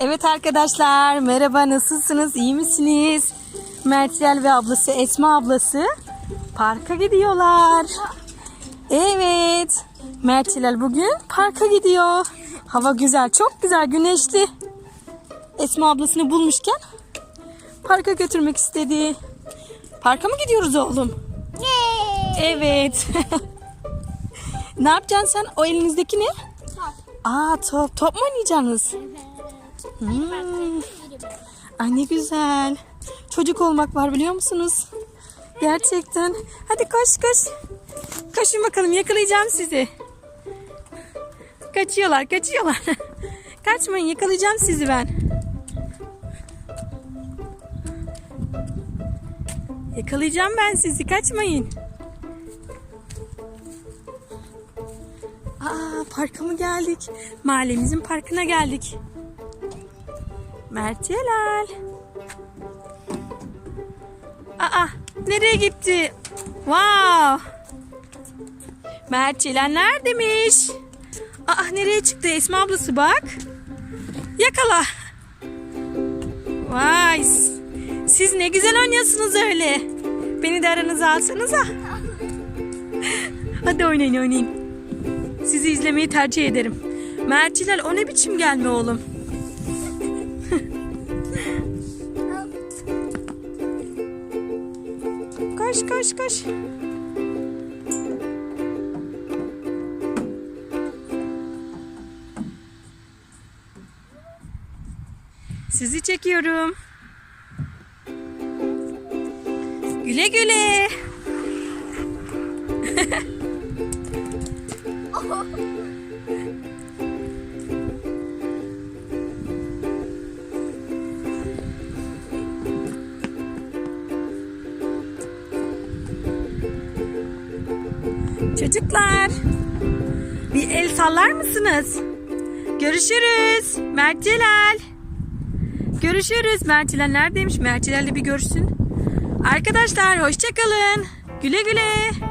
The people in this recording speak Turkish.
Evet arkadaşlar merhaba nasılsınız iyi misiniz? Mertel ve ablası Esma ablası parka gidiyorlar. Evet Mertilal bugün parka gidiyor. Hava güzel çok güzel güneşli. Esma ablasını bulmuşken parka götürmek istedi. Parka mı gidiyoruz oğlum? Evet. ne yapacaksın sen? O elinizdeki ne? Aa top. Top mu oynayacaksınız? Hmm. Ay ne güzel. Çocuk olmak var biliyor musunuz? Gerçekten. Hadi koş koş. Koşun bakalım yakalayacağım sizi. Kaçıyorlar kaçıyorlar. Kaçmayın yakalayacağım sizi ben. Yakalayacağım ben sizi kaçmayın. Aa parka mı geldik? Mahallemizin parkına geldik. Mert Celal. Aa nereye gitti? Wow. Mert Celal neredemiş? Aa nereye çıktı Esma ablası bak. Yakala. Vay. Siz ne güzel oynuyorsunuz öyle. Beni de aranıza alsanıza. Hadi oynayın oynayın. Sizi izlemeyi tercih ederim. Mertçiler o ne biçim gelme oğlum? Koş koş koş. Sizi çekiyorum. Güle güle. Çocuklar. Bir el sallar mısınız? Görüşürüz. Mert Celal. Görüşürüz. Mert Celal neredeymiş? Mert Celal de bir görsün. Arkadaşlar hoşçakalın. Güle güle.